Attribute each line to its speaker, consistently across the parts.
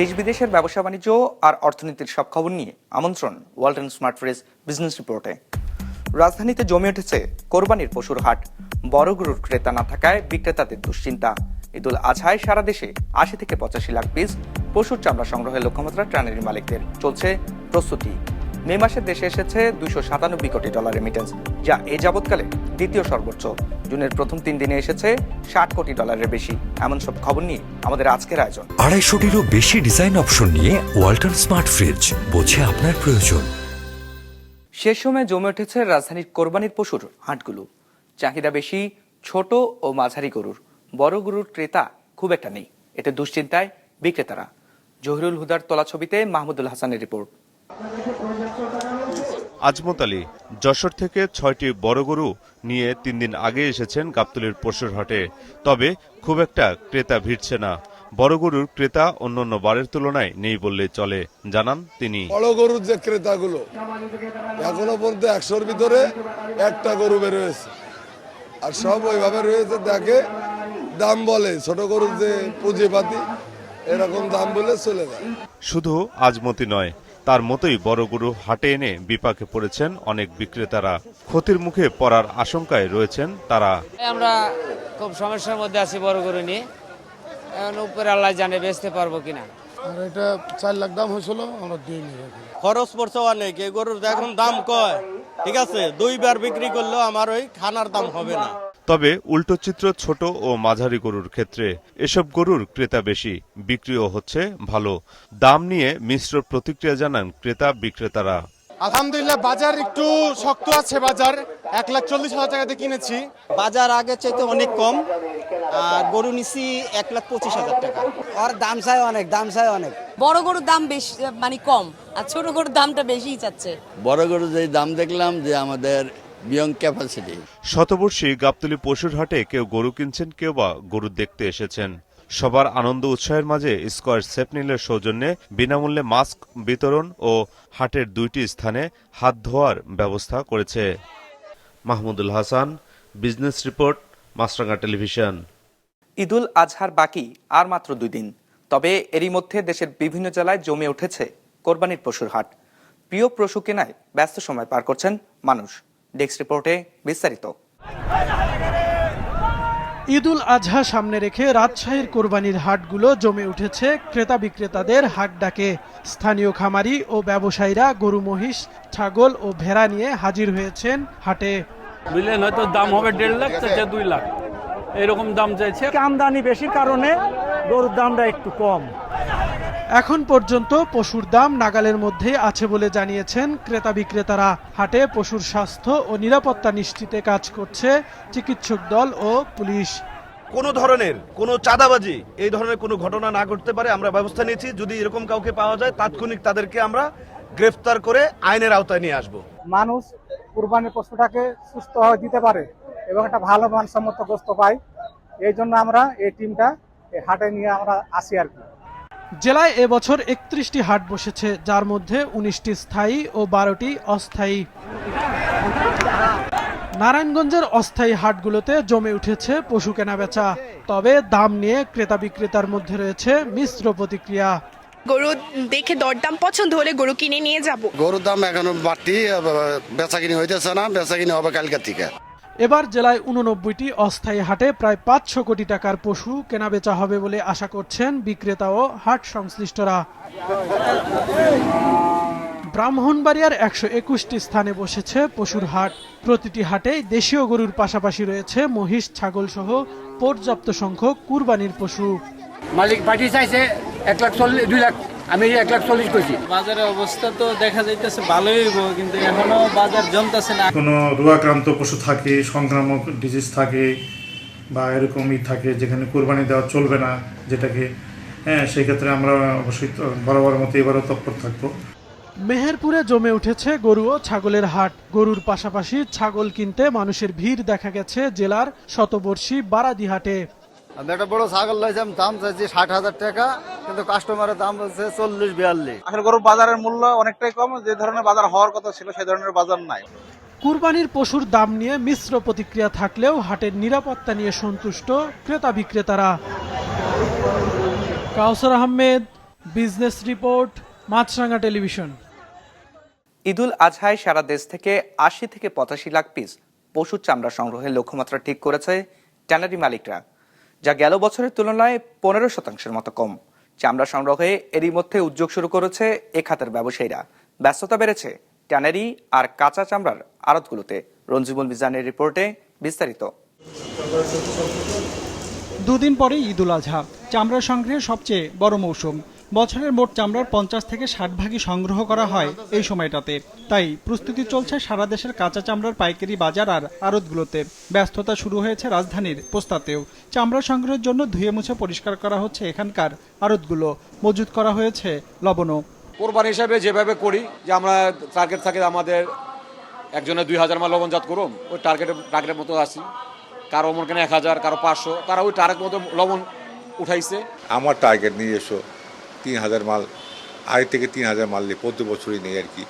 Speaker 1: দেশ বিদেশের ব্যবসা বাণিজ্য আর অর্থনীতির সব খবর নিয়ে আমন্ত্রণ ওয়ালটন স্মার্ট ফ্রেজ বিজনেস রিপোর্টে। রাজধানীতে জমে উঠেছে কোরবানির পশুর হাট। বড় গরুর ক্রেতা না থাকায় বিক্রেতাদের দুশ্চিন্তা। ঈদুল আজহায় সারা দেশে আশি থেকে পঁচাশি লাখ পিস পশুর চামড়া সংগ্রহের লক্ষ্যমাত্রা ট্রানেরি মালিকদের চলছে প্রস্তুতি। মে মাসে দেশে এসেছে দুইশো সাতানব্বই কোটি ডলার রেমিটেন্স যা এ যাবৎকালে দ্বিতীয় সর্বোচ্চ। জুনের প্রথম তিন দিনে এসেছে ষাট কোটি ডলারের বেশি। এমন সব খবর নিয়ে আমাদের আজকের আয়োজন।
Speaker 2: আড়াইশোটিরও বেশি ডিজাইন অপশন নিয়ে ওয়ালটন স্মার্ট ফ্রিজ বোঝে আপনার প্রয়োজন।
Speaker 1: শেষ সময় জমে উঠেছে রাজধানীর কোরবানির পশুর হাটগুলো। চাহিদা বেশি ছোট ও মাঝারি গরুর। বড় গরুর ক্রেতা খুব একটা নেই। এতে দুশ্চিন্তায় বিক্রেতারা। জহিরুল হুদার তোলা ছবিতে মাহমুদুল হাসানের রিপোর্ট।
Speaker 3: আজমত আলী যশোর থেকে ছয়টি বড় গরু নিয়ে তিন দিন আগে এসেছেন গাবতলির পশুর হাটে। তবে খুব একটা ক্রেতা ভিড়ছে না। বড় গরুর ক্রেতা অন্যান্য বারের তুলনায় নেই বললেই চলে জানান তিনি।
Speaker 4: বড় গরুর যে ক্রেতাগুলো এখনও পর্যন্ত একশোর ভিতরে একটা গরু বের হয়েছে আর সব ওইভাবে রয়েছে দেখে দাম বলে ছোট গরুর যে পুঁজিপাতি এরকম দাম বলে চলে যায়।
Speaker 3: শুধু আজমতি নয় তার মতোই বড় গরু হাটে এনে বিপাকে পড়েছেন। অনেক বিক্রেতারা ক্ষতির মুখে পড়ার আশঙ্কায় রয়েছেন তারা।
Speaker 5: আমরা খুব সমস্যার মধ্যে আছি বড় গরু নিয়ে। এখন উপরে আল্লাহ জানে বেচতে পারব কিনা।
Speaker 6: আর এটা চার লাখ দাম হয়েছিল আমরা দিইনি
Speaker 7: খরচ পড়ছে অনেক এই গরুর এখন দাম কয়? ঠিক আছে দুইবার বিক্রি করলেও আমার ওই খানার দাম হবে না।
Speaker 3: তবে উল্টো চিত্র ছোট ও মাঝারি গরুর ক্ষেত্রে এসব গরুর ক্রেতা বেশি বিক্রিও হচ্ছে ভালো। দাম নিয়ে মিশ্র প্রতিক্রিয়া জানান ক্রেতা বিক্রেতারা।
Speaker 6: আলহামদুলিল্লাহ বাজার একটু শক্ত আছে বাজার। এক লাখ চল্লিশ হাজার টাকাতে কিনেছি।
Speaker 7: বাজার আগের চাইতে অনেক কম আর গরু নিছি এক লাখ পঁচিশ হাজার টাকা।
Speaker 8: আর দাম চাই অনেক দাম চাই অনেক।
Speaker 9: বড় গরুর দাম বেশি মানে কম আর ছোট গরুর দামটা বেশিই চাচ্ছে।
Speaker 10: বড় গরু যে দাম দেখলাম যে আমাদের বিয়ং ক্যাপাসিটি।
Speaker 3: শতবর্ষী গাবতলী পশুর হাটে কেউ গরু কিনছেন কেউ বা গরু দেখতে এসেছেন। সবার আনন্দ উৎসাহের মাঝে স্কয়ার সেপনিলের সৌজন্যে বিনামূল্যে মাস্ক বিতরণ ও হাটের দুইটি স্থানে হাত ধোয়ার ব্যবস্থা করেছে। Mahmudul Hasan business report Maasranga television.
Speaker 1: Eidul আজহার বাকি আর মাত্র দুই দিন। তবে এরই মধ্যে দেশের বিভিন্ন জেলায় জমে উঠেছে কোরবানির পশুর হাট। প্রিয় পশু কেনায় ব্যস্ত সময় পার করছেন মানুষ। ডেস্ক রিপোর্টে বিস্তারিত।
Speaker 11: ঈদুল আজহা সামনে রেখে রাজশাহীর কোরবানির হাটগুলো জমে উঠেছে ক্রেতা বিক্রেতাদের হাট ডাকে। স্থানীয় খামারি ও ব্যবসায়ীরা গরু মহিষ ছাগল ও ভেড়া নিয়ে হাজির হয়েছেন হাটে।
Speaker 12: বুঝলেন হয়তো দাম হবে দেড় লাখ দুই লাখ। এরকম দাম চাইছে।
Speaker 8: আমদানি বেশির কারণে গরুর দামটা একটু কম।
Speaker 11: এখন পর্যন্ত পশুর দাম নাগালের মধ্যে আছে বলে জানিয়েছেন ক্রেতা বিক্রেতারা। হাটে পশুর স্বাস্থ্য ও নিরাপত্তা নিশ্চিতে কাজ করছে চিকিৎসক দল ও পুলিশ।
Speaker 7: কোনো ধরনের কোনো চাঁদাবাজি এই ধরনের কোনো ঘটনা না ঘটতে পারে আমরা ব্যবস্থা নিয়েছি। যদি এরকম কাউকে পাওয়া যায় তাৎক্ষণিক তাদেরকে আমরা গ্রেফতার করে আইনের আওতায় নিয়ে আসব।
Speaker 8: মানুষ কুরবানির পশুটাকে সুস্থ হয়ে দিতে পারে এবং একটা ভালো মানসম্মত গোস্ত পায়। এই জন্য আমরা এই টিমটা হাটে নিয়ে আমরা আসি আর কি।
Speaker 11: জেলায় এবছর একত্রিশটি হাট বসেছে যার মধ্যে উনিশটি স্থায়ী ও বারোটি অস্থায়ী। নারায়ণগঞ্জের অস্থায়ী হাটগুলোতে জমে উঠেছে পশু কেনাবেচা। তবে দাম নিয়ে ক্রেতা বিক্রেতার মধ্যে রয়েছে মিশ্র প্রতিক্রিয়া।
Speaker 9: গরু দেখে দরদাম পছন্দ হলে গরু কিনে নিয়ে যাব।
Speaker 6: গরুর দাম এখন বাড়তি বেচা কিনি হইতেছে না বেচা কিনি হবে কালকের থেকে।
Speaker 11: এবার জেলায় উননব্বইটি অস্থায়ী হাটে প্রায় পাঁচশো কোটি টাকার পশু কেনাবেচা হবে বলে আশা করছেন বিক্রেতা ও হাট সংশ্লিষ্টরা। ব্রাহ্মণবাড়িয়ার একশো একুশটি স্থানে বসেছে পশুর হাট। প্রতিটি হাটে দেশীয় গরুর পাশাপাশি রয়েছে মহিষ ছাগল সহ পর্যাপ্ত সংখ্যক কুরবানির পশু।
Speaker 8: মালিক পার্টি চাইছে এক লাখ চল্লিশ, দুই লাখ আমি এক লাখ চল্লিশ করছি।
Speaker 12: বাজারের অবস্থা তো দেখা যাইতেছে ভালোই হইব কিন্তু এখনও বাজার জমতেছে না।
Speaker 6: কোনো রোগাক্রান্ত পশু থাকে সংক্রামক ডিজিজ থাকে বা এরকমই থাকে যেখানে কোরবানি দেওয়া চলবে না যেটাকে হ্যাঁ সেই ক্ষেত্রে আমরা অবশ্যই বরাবর মতো এবারও তৎপর থাকব।
Speaker 11: মেহেরপুরে জমে উঠেছে গরু ও ছাগলের হাট। গরুর পাশাপাশি ছাগল কিনতে মানুষের ভিড় দেখা গেছে জেলার শতবর্ষী বারাদি হাটে
Speaker 8: আমি একটা বড় ছাগল লাইছিলাম দাম চাইছি ষাট হাজার টাকা কিন্তু কাস্টমারের দাম বলছে চল্লিশ বিয়াল্লিশ।
Speaker 7: আসলে গরুর বাজারের মূল্য অনেকটাই কম যে ধরনের বাজার হওয়ার কথা ছিল সেই ধরনের বাজার নাই।
Speaker 11: কুরবানির পশুর দাম নিয়ে মিশ্র প্রতিক্রিয়া থাকলেও হাটের নিরাপত্তা নিয়ে সন্তুষ্ট ক্রেতা বিক্রেতারা। Kawsar Ahmed business report Maasranga television.
Speaker 1: Eidul আজহায় সারা দেশ থেকে আশি থেকে পঁচাশি লাখ পিস পশুর চামড়া সংগ্রহের লক্ষ্যমাত্রা ঠিক করেছে ট্যানারি মালিকরা। যা গেল বছরের তুলনায় পনেরো শতাংশের মতো কম। চামড়া সংগ্রহে এরই মধ্যে উদ্যোগ শুরু করেছে এ খাতের ব্যবসায়ীরা। ব্যস্ততা বেড়েছে ট্যানারি আর কাঁচা চামড়ার আড়তগুলোতে। রঞ্জিমুল মিজানের রিপোর্টে বিস্তারিত।
Speaker 13: দুদিন পরে ঈদুল আজহা, চামড়া সংগ্রহের সবচেয়ে বড় মৌসুম। বছরের মোট চামড়ার পঞ্চাশ থেকে ষাট ভাগই সংগ্রহ করা হয় এই সময়টাতে। তাই প্রস্তুতি চলছে সারা দেশের কাঁচা চামড়ার পাইকারি বাজার আর আড়তগুলোতে। ব্যস্ততা শুরু হয়েছে রাজধানীর পোস্তাতেও। চামড়া সংগ্রহের জন্য ধুয়ে মুছে পরিষ্কার করা হচ্ছে এখানকার আড়তগুলো। মজুত করা হয়েছে লবণও।
Speaker 14: কোরবান হিসাবে যেভাবে করি যে আমরা টার্গেট থাকে আমাদের একজনের দুই হাজার মাল লবণজাত করুম ওই টার্গেটের টার্গেটের মতো আসি কারও মনে করেন এক হাজার কারও পাঁচশো তারা ওই টার্গেট মতো লবণ উঠাইছে।
Speaker 15: আমার টার্গেট নিয়ে এসো। তিন হাজার মাল আড়াই থেকে তিন হাজার মাল নিয়ে প্রতি বছরই নেই আর কি।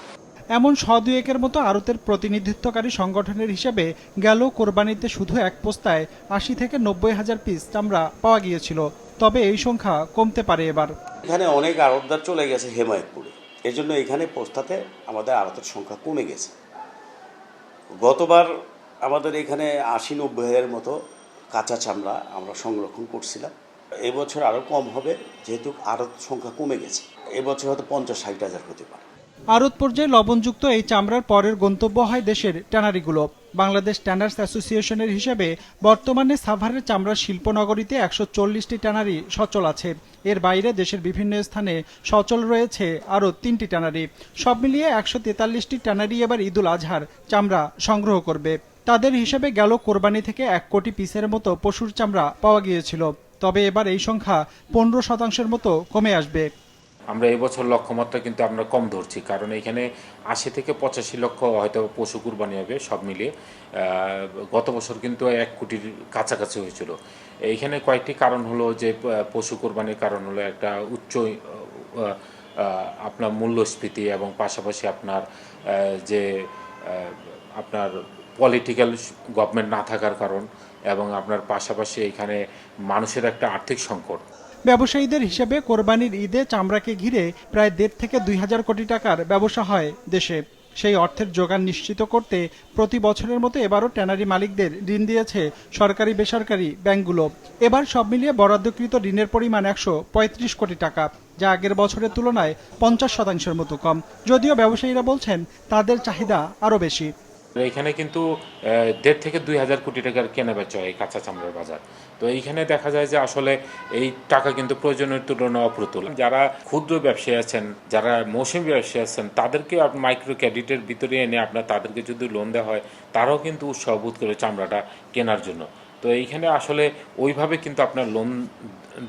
Speaker 13: এমন শ দুয়েকের মতো আড়তের প্রতিনিধিত্বকারী সংগঠনের হিসেবে গেল কোরবানিতে শুধু এক পোস্তায় আশি থেকে নব্বই হাজার পিস চামড়া পাওয়া গিয়েছিল তবে এই সংখ্যা কমতে পারে এবার।
Speaker 16: এখানে অনেক আড়তদার চলে গেছে হেমায়তপুরে। এই জন্য এখানে পোস্তাতে আমাদের আড়তের সংখ্যা কমে গেছে। গতবার আমাদের এখানে আশি নব্বই হাজারের মতো কাঁচা চামড়া আমরা সংরক্ষণ করছিলাম। এবছর আরও কম হবে, যেহেতু আড়ত সংখ্যা কমে গেছে। এবছর হয়তো পঞ্চাশ, ষাট হাজার হতে পারে।
Speaker 13: আড়ত পর্যায়ে লবণযুক্ত এই চামড়ার পরের গন্তব্য হয় দেশের ট্যানারিগুলো। বাংলাদেশ ট্যানার্স অ্যাসোসিয়েশনের হিসেবে বর্তমানে সাভারের চামড়ার শিল্পনগরীতে একশো চল্লিশটি ট্যানারি সচল আছে। এর বাইরে দেশের বিভিন্ন স্থানে সচল রয়েছে আরও তিনটি ট্যানারি। সব মিলিয়ে একশো তেতাল্লিশটি ট্যানারি এবার ঈদুল আজহার চামড়া সংগ্রহ করবে। তাদের হিসেবে গেল কোরবানি থেকে এক কোটি পিসের মতো পশুর চামড়া পাওয়া গিয়েছিল। তবে এবার এই সংখ্যা পনেরো শতাংশের মতো কমে আসবে।
Speaker 17: আমরা এবছর লক্ষ্যমাত্রা কিন্তু আমরা কম ধরছি, কারণ এখানে আশি থেকে পঁচাশি লক্ষ হয়তো পশু কুরবানি হবে সব মিলিয়ে। গত বছর কিন্তু এক কোটির কাছাকাছি হয়েছিল। এইখানে কয়েকটি কারণ হলো যে পশু কুরবানির কারণ হলো একটা উচ্চ আপনার মূল্যস্ফীতি এবং পাশাপাশি আপনার যে আপনার পলিটিক্যাল গভর্নমেন্ট না থাকার কারণ। এবং আপনার পাশাপাশি এখানে মানুষের একটা আর্থিক সংকট।
Speaker 13: ব্যবসায়ীদের হিসেবে কোরবানির ঈদে চামড়াকে ঘিরে প্রায় দেড় থেকে দুই হাজার কোটি টাকার ব্যবসা হয় দেশে। সেই অর্থের যোগান নিশ্চিত করতে প্রতি বছরের মতো এবারও ট্যানারি মালিকদের ঋণ দিয়েছে সরকারি বেসরকারি ব্যাংকগুলো। এবার সব মিলিয়ে বরাদ্দকৃত ঋণের পরিমাণ একশো পঁয়ত্রিশ কোটি টাকা, যা আগের বছরের তুলনায় পঞ্চাশ শতাংশের মতো কম। যদিও ব্যবসায়ীরা বলছেন তাদের চাহিদা আরও বেশি।
Speaker 17: এখানে কিন্তু দেড় থেকে দুই হাজার কোটি টাকার কেনা বেচা হয় কাঁচা চামড়ার বাজার। তো এইখানে দেখা যায় যে আসলে এই টাকা কিন্তু প্রয়োজনের তুলনায় অপ্রতুল। যারা ক্ষুদ্র ব্যবসায়ী আছেন, যারা মৌসুমী ব্যবসায়ী আছেন, তাদেরকে মাইক্রো ক্রেডিটের ভিতরে এনে আপনার তাদেরকে যদি লোন দেওয়া হয়, তারাও কিন্তু উৎসাহ বোধ করে চামড়াটা কেনার জন্য। তো এইখানে আসলে ওইভাবে কিন্তু আপনার লোন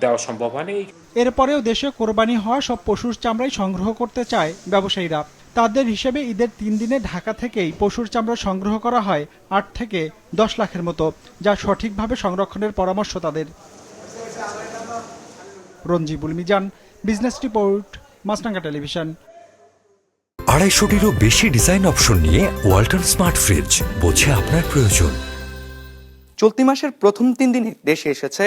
Speaker 17: দেওয়া সম্ভব হয়নি।
Speaker 13: এরপরেও দেশে কোরবানি হওয়া সব পশুর চামড়াই সংগ্রহ করতে চায় ব্যবসায়ীরা। তাদের হিসেবে ঈদের তিন দিনে ঢাকা থেকেই পশুর চামড়া সংগ্রহ করা হয় আট থেকে দশ লাখের মতো যা সঠিকভাবে সংরক্ষণের পরামর্শ তাদের। Ranjibul Mizan business report Maasranga television.
Speaker 2: আড়াইশোটিরও বেশি ডিজাইন অপশন নিয়ে ওয়াল্টন স্মার্ট ফ্রিজ বোঝে আপনার প্রয়োজন।
Speaker 1: চলতি মাসের প্রথম তিন দিনে দেশে এসেছে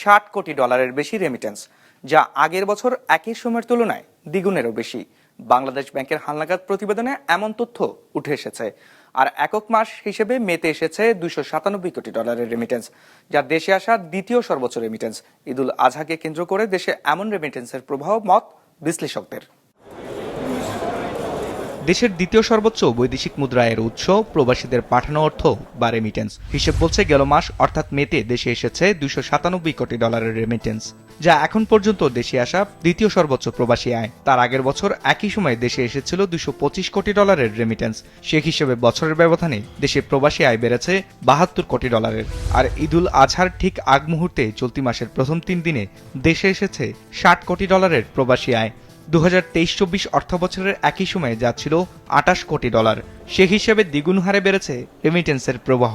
Speaker 1: ষাট কোটি ডলারের বেশি রেমিটেন্স যা আগের বছর একই সময়ের তুলনায় দ্বিগুণেরও বেশি। বাংলাদেশ ব্যাংকের হালনাগাদ প্রতিবেদনে এমন তথ্য উঠে এসেছে। আর একক মাস হিসেবে মেতে এসেছে দুশো সাতানব্বই কোটি ডলারের রেমিটেন্স যা দেশে আসা দ্বিতীয় সর্বোচ্চ রেমিটেন্স ঈদুল আজহাকে কেন্দ্র করে দেশে এমন রেমিটেন্সের প্রভাব মত বিশ্লেষকদের। দেশের দ্বিতীয় সর্বোচ্চ বৈদেশিক মুদ্রা এর উৎস প্রবাসীদের পাঠানো অর্থ বা রেমিটেন্স হিসেব বলছে গেল মাস, অর্থাৎ মেতে দেশে এসেছে দুশো সাতানব্বই কোটি ডলারের রেমিটেন্স যা এখন পর্যন্ত দেশে আসা দ্বিতীয় সর্বোচ্চ প্রবাসী আয়। তার আগের বছর একই সময়ে দেশে এসেছিল দুশো পঁচিশ কোটি ডলারের রেমিটেন্স সে হিসেবে বছরের ব্যবধানে দেশে প্রবাসী আয় বেড়েছে বাহাত্তর কোটি ডলারের। আর ঈদুল আজহার ঠিক আগ মুহূর্তে চলতি মাসের প্রথম তিন দিনে দেশে এসেছে ষাট কোটি ডলারের প্রবাসী আয়। দু হাজার তেইশ চব্বিশ অর্থ বছরের একই সময়ে যা ছিল আটাশ কোটি ডলার। সে হিসেবে দ্বিগুণ হারে বেড়েছে রেমিটেন্সের প্রবাহ।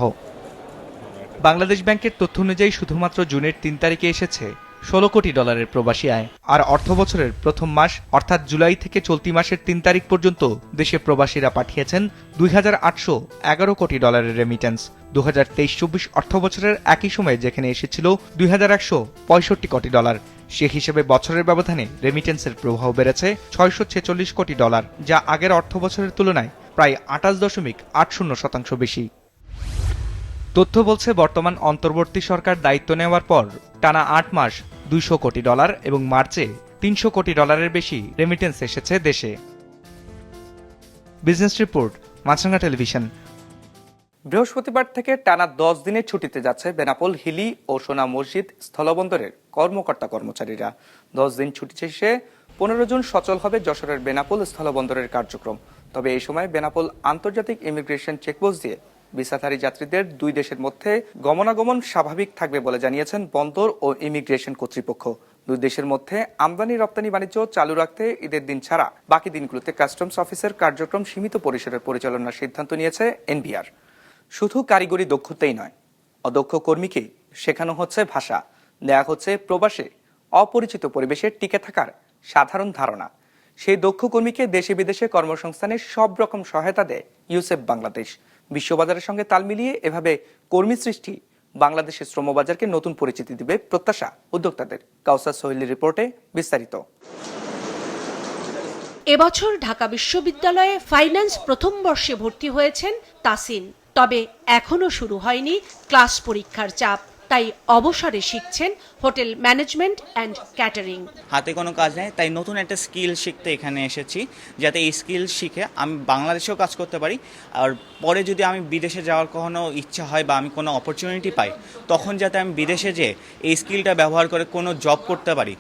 Speaker 1: বাংলাদেশ ব্যাংকের তথ্য অনুযায়ী শুধুমাত্র জুনের তিন তারিখে এসেছে ষোলো কোটি ডলারের প্রবাসী আয়। আর অর্থ বছরের প্রথম মাস, অর্থাৎ জুলাই থেকে চলতি মাসের তিন তারিখ পর্যন্ত দেশে প্রবাসীরা পাঠিয়েছেন দুই হাজার আটশো এগারো কোটি ডলারের রেমিটেন্স দু হাজার তেইশ চব্বিশ অর্থ বছরের একই সময়ে যেখানে এসেছিল দুই হাজার একশো পঁয়ষট্টি কোটি ডলার। সে হিসেবে বছরের ব্যবধানে রেমিটেন্সের প্রবাহ বেড়েছে ছয়শো ছেচল্লিশ কোটি ডলার, যা আগের অর্থ বছরের তুলনায় প্রায় আটাশ দশমিক আট শূন্য শতাংশ বেশি। তথ্য বলছে, বর্তমান অন্তর্বর্তী সরকার দায়িত্ব নেওয়ার পর টানা আট মাস দুইশো কোটি ডলার এবং মার্চে তিনশো কোটি ডলারের বেশি রেমিটেন্স এসেছে দেশে। বিজনেস রিপোর্ট মাছরাঙ্গা টেলিভিশন বৃহস্পতিবার থেকে টানা দশ দিনের ছুটিতে যাচ্ছে বেনাপোল, হিলি ও সোনা মসজিদ স্থলবন্দরের কর্মকর্তা কর্মচারীরা। দশ দিন ছুটি শেষে পনেরো জুন সচল হবে যশোরের বেনাপোল স্থলবন্দরের কার্যক্রম। তবে এই সময় বেনাপোল আন্তর্জাতিক ইমিগ্রেশন চেকপোস্ট দিয়ে ভিসাধারী যাত্রীদের দুই দেশের মধ্যে গমনাগমন স্বাভাবিক থাকবে বলে জানিয়েছেন বন্দর ও ইমিগ্রেশন কর্তৃপক্ষ। দুই দেশের মধ্যে আমদানি, রপ্তানি, বাণিজ্য চালু রাখতে ঈদের দিন ছাড়া বাকি দিনগুলোতে কাস্টমস অফিসের কার্যক্রম সীমিত পরিসরে পরিচালনার সিদ্ধান্ত নিয়েছে এনবিআর। শুধু কারিগরি দক্ষতাই নয়, অদক্ষ কর্মীকে শেখানো হচ্ছে ভাষা দেয়া হচ্ছে প্রবাসে অপরিচিত পরিবেশে টিকে থাকার সাধারণ ধারণা। সেই দক্ষ কর্মীকে দেশে বিদেশে কর্মসংস্থানে সব রকম সহায়তা দেয় ইউসেফ বাংলাদেশ। বিশ্ববাজারের সঙ্গে তাল মিলিয়ে এভাবে কর্মী সৃষ্টি বাংলাদেশের শ্রমবাজারকে নতুন পরিচিতি দিবে প্রত্যাশা উদ্যোক্তাদের। কাউসার সোহেলের রিপোর্টে বিস্তারিত।
Speaker 18: এবছর ঢাকা বিশ্ববিদ্যালয়ে ফাইন্যান্স প্রথম বর্ষে ভর্তি হয়েছেন তাসিন। তবে এখনও শুরু হয়নি ক্লাস পরীক্ষার চাপ। তাই অবসরে শিখছেন হোটেল ম্যানেজমেন্ট অ্যান্ড ক্যাটারিং।
Speaker 19: হাতে কোনো কাজ নেই তাই নতুন একটা স্কিল শিখতে এখানে এসেছি যাতে এই স্কিল শিখে আমি বাংলাদেশেও কাজ করতে পারি। আর পরে যদি আমি বিদেশে যাওয়ার কখনো ইচ্ছা হয় বা আমি কোনো অপরচুনিটি পাই তখন যাতে আমি বিদেশে যেয়ে এই স্কিলটা ব্যবহার করে কোনো জব করতে পারি।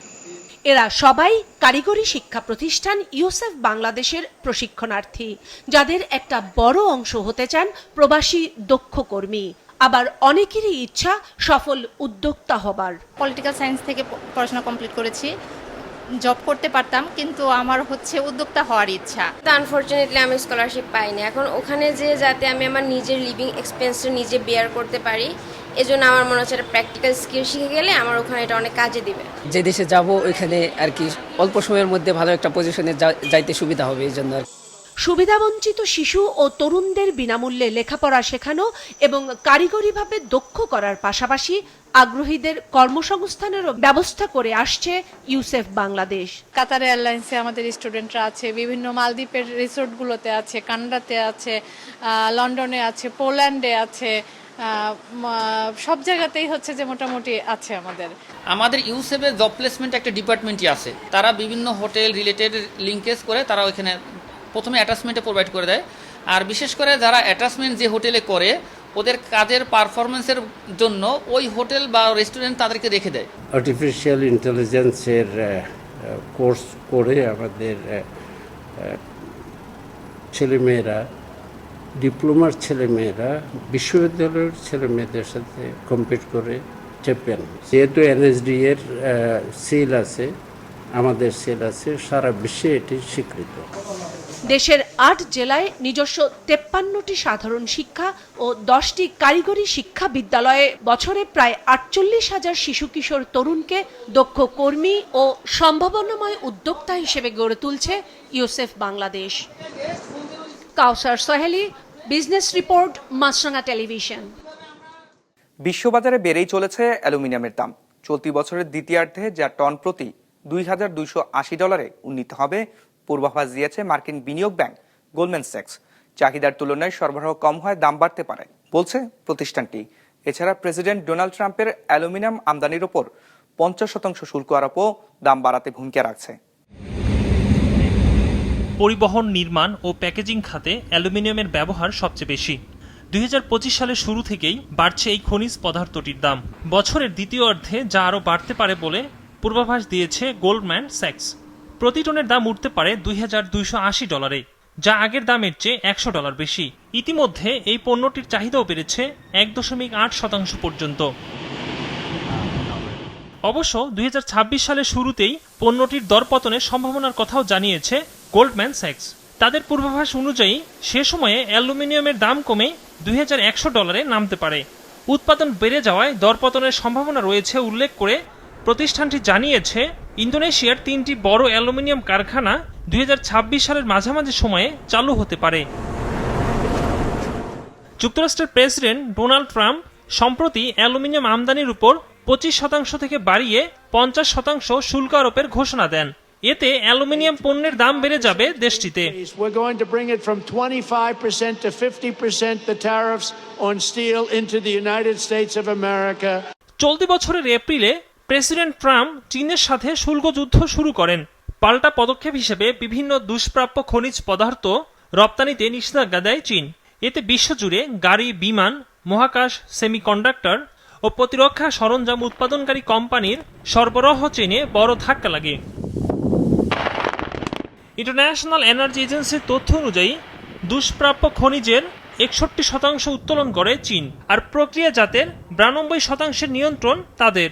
Speaker 18: এরা সবাই কারিগরি শিক্ষা প্রতিষ্ঠান ইউসেফ বাংলাদেশের প্রশিক্ষণার্থী যাদের একটা বড় অংশ হতে চান প্রবাসী দক্ষ কর্মী। আবার অনেকেরই ইচ্ছা সফল উদ্যোক্তা হবার।
Speaker 20: পলিটিক্যাল সায়েন্স থেকে পড়াশোনা কমপ্লিট করেছি। জব করতে পারতাম কিন্তু আমার হচ্ছে উদ্যোক্তা হওয়ার ইচ্ছা।
Speaker 21: তো আনফর্চুনেটলি আমি স্কলারশিপ পাইনি। এখন ওখানে যে যাতে আমি আমার নিজের লিভিং এক্সপেন্সটা নিজে বেয়ার করতে পারি এজন্য আমার মনে হচ্ছে একটা প্র্যাকটিক্যাল স্কিল শিখে গেলে আমার ওখানে এটা অনেক কাজে দিবে।
Speaker 22: যে দেশে যাব ওইখানে আর কি অল্প সময়ের মধ্যে ভালো একটা পজিশনে যাইতে সুবিধা হবে এই জন্য আর কি।
Speaker 18: সুবিধাবঞ্চিত শিশু ও তরুণদের বিনামূল্যে লেখাপড়া শেখানো এবং কারিগরিভাবে দক্ষ করার পাশাপাশি আগ্রহীদের কর্মসংস্থানেরও ব্যবস্থা করে আসছে ইউসেফ বাংলাদেশ।
Speaker 23: কাতার এয়ারলাইন্সে আমাদের স্টুডেন্টরা আছে বিভিন্ন মালদ্বীপের রিসোর্টগুলোতে আছে কানাডাতে আছে লন্ডনে আছে পোল্যান্ডে আছে সব জায়গাতেই হচ্ছে যে মোটামুটি আছে আমাদের।
Speaker 24: আমাদের ইউসেফের জব প্লেসমেন্ট একটা ডিপার্টমেন্টই আছে। তারা বিভিন্ন হোটেল রিলেটেড লিঙ্কেজ করে তারা ওইখানে প্রথমে অ্যাটাচমেন্টে প্রোভাইড করে দেয়। আর বিশেষ করে যারা অ্যাটাচমেন্ট যে হোটেলে করে, ওদের কাজের পারফরমেন্সের জন্য ওই হোটেল বা রেস্টুরেন্ট তাদেরকে রেখে দেয়।
Speaker 25: আর্টিফিশিয়াল ইন্টেলিজেন্সের কোর্স করে আমাদের ছেলেমেয়েরা ডিপ্লোমার ছেলেমেয়েরা, বিশ্ববিদ্যালয়ের ছেলেমেয়েদের সাথে কম্পিট করে চ্যাম্পিয়ন যেহেতু এনএসডি এর সেল আছে, আমাদের সেল আছে, সারা বিশ্বে এটি স্বীকৃত।
Speaker 18: দেশের আট জেলায় নিজস্ব তেপ্পান্নটি সাধারণ শিক্ষা ও দশটি কারিগরি শিক্ষা বিদ্যালয়ে বছরে প্রায় আটচল্লিশ হাজার শিশু কিশোর তরুণকে দক্ষ কর্মী ও সম্ভাবনাময় উদ্যোক্তা হিসেবে গড়ে তুলছে UCEP Bangladesh. Kawsar Soheli, business report, Maasranga television.
Speaker 1: বিশ্ববাজারে বেড়েই চলেছে অ্যালুমিনিয়ামের দাম। চলতি বছরের দ্বিতীয়ার্ধে যা টন প্রতি দুই হাজার দুইশো আশি ডলারে উন্নীত হবে পূর্বাভাস দিয়েছে মার্কিন বিনিয়োগ ব্যাংক গোল্ডম্যান স্যাক্স। চাহিদার তুলনায় সরবরাহ কম হয় দাম বাড়তে পারে, বলছে প্রতিষ্ঠানটি। এছাড়া প্রেসিডেন্ট ডোনাল্ড ট্রাম্পের অ্যালুমিনিয়াম আমদানির ওপর পঞ্চাশ শতাংশ শুল্ক আরোপও দাম বাড়াতে ভূমিকা রাখছে।
Speaker 26: পরিবহন, নির্মাণ ও প্যাকেজিং খাতে অ্যালুমিনিয়ামের ব্যবহার সবচেয়ে বেশি। দুই হাজার পঁচিশ সালের শুরু থেকেই বাড়ছে এই খনিজ পদার্থটির দাম। বছরের দ্বিতীয় অর্ধে যা আরও বাড়তে পারে বলে পূর্বাভাস দিয়েছে গোল্ডম্যান স্যাক্স। প্রতি টনের দাম উঠতে পারে দুই হাজার দুইশো আশি ডলারে, যা আগের দামের চেয়ে একশো ডলার বেশি। ইতিমধ্যে এই পণ্যটির চাহিদাও বেড়েছে এক দশমিক আট শতাংশ পর্যন্ত। অবশ্য দুই সালের শুরুতেই পণ্যটির দরপতনের সম্ভাবনার কথাও জানিয়েছে গোল্ডম্যান স্যাক্স তাদের পূর্বাভাস অনুযায়ী, সে সময়ে অ্যালুমিনিয়ামের দাম কমে দুই হাজার একশো ডলারে নামতে পারে। উৎপাদন বেড়ে যাওয়ায় দরপতনের সম্ভাবনা রয়েছে উল্লেখ করে প্রতিষ্ঠানটি জানিয়েছে ইন্দোনেশিয়ার তিনটি বড় অ্যালুমিনিয়াম কারখানা দুই হাজার ছাব্বিশ সালের মাঝামাঝি সময়ে চালু হতে পারে। যুক্তরাষ্ট্রের প্রেসিডেন্ট ডোনাল্ড ট্রাম্প সম্প্রতি অ্যালুমিনিয়াম আমদানির উপর পঁচিশ শতাংশ থেকে বাড়িয়ে পঞ্চাশ শতাংশ শুল্ক আরোপের ঘোষণা দেন। এতে অ্যালুমিনিয়াম পণ্যের দাম বেড়ে যাবে দেশটিতে।
Speaker 27: We're going to bring it from 25% to 50% the tariffs on steel into the United States of America.
Speaker 26: চলতি বছরের এপ্রিলে প্রেসিডেন্ট ট্রাম্প চীনের সাথে শুল্ক যুদ্ধ শুরু করেন। পাল্টা পদক্ষেপ হিসেবে বিভিন্ন দুষ্প্রাপ্য খনিজ পদার্থ রপ্তানিতে নিষেধাজ্ঞা দেয় চীন। এতে বিশ্বজুড়ে গাড়ি, বিমান, মহাকাশ, সেমিকন্ডাক্টর ও প্রতিরক্ষা সরঞ্জাম উৎপাদনকারী কোম্পানির সরবরাহ চেনে বড় ধাক্কা লাগে। ইন্টারন্যাশনাল এনার্জি এজেন্সির তথ্য অনুযায়ী, দুষ্প্রাপ্য খনিজের একষট্টি শতাংশ উত্তোলন করে চীন, আর প্রক্রিয়াজাতের বিরানব্বই শতাংশের নিয়ন্ত্রণ তাদের।